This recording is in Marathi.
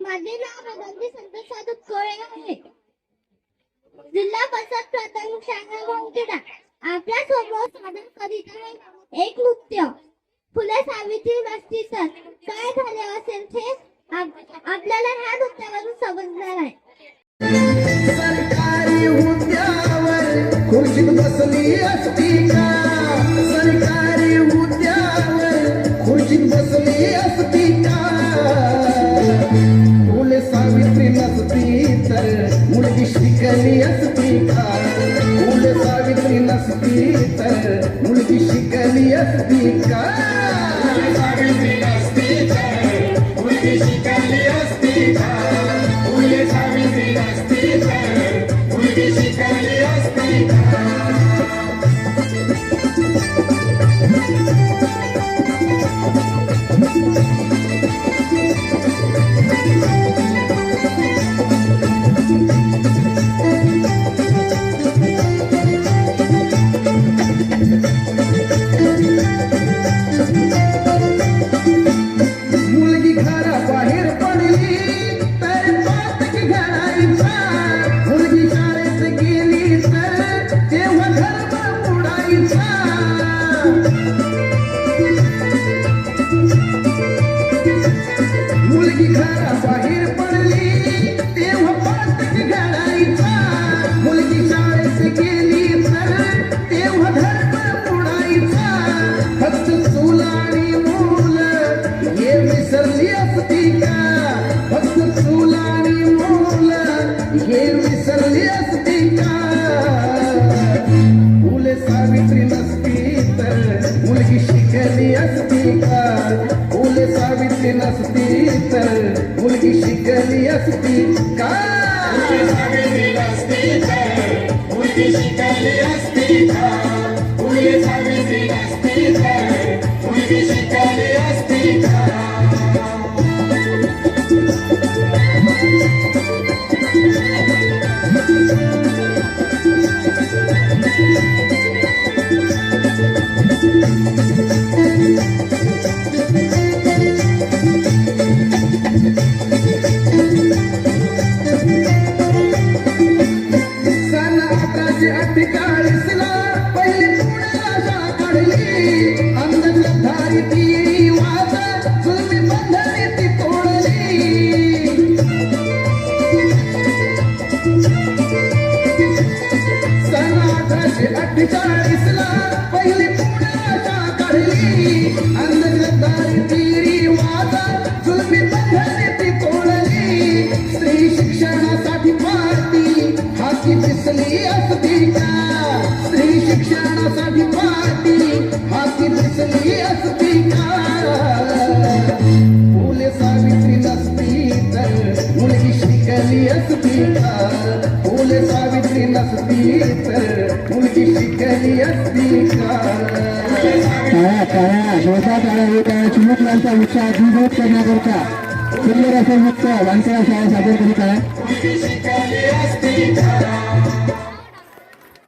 माझे नाव रगंदी साधू कोळे आहे. जिल्हा प्राथमिक शाळा गोंकिडा आपल्यासमोर सादर करीत आहे. एक नृत्य. फुले सावित्री नसती तर काय झाले असेल ते? आपल्याला ह्या तर मुलगी शिकली असती का फुले सावित्री नसती तर मुलगी शिकली असती का मुलगी असती का मुले सावित्री नसती तर मुलगी शिकली असती का? सावित्री नसती तर मुलगी शिकली असती का? सन अठराशे अठ्ठेचाळीसला पहिली पुण्याला काढली. अंधश्रद्धारी ती वाद जुलमी बंधने ती तोडली. अठ्ठेचाळीसला पहिली पुण्याला काढली. मुलगी शिकली असती फुले सावित्री नसती तर मुलगी शिकली असती टाळ्या टाळ्या जोरदार टाळ्या होत आहे चिमुकल्यांचा उत्साह द्विगुणित करण्याकरता. सुंदर असं नृत्य वांकळा शाळा सादर करीत आहे.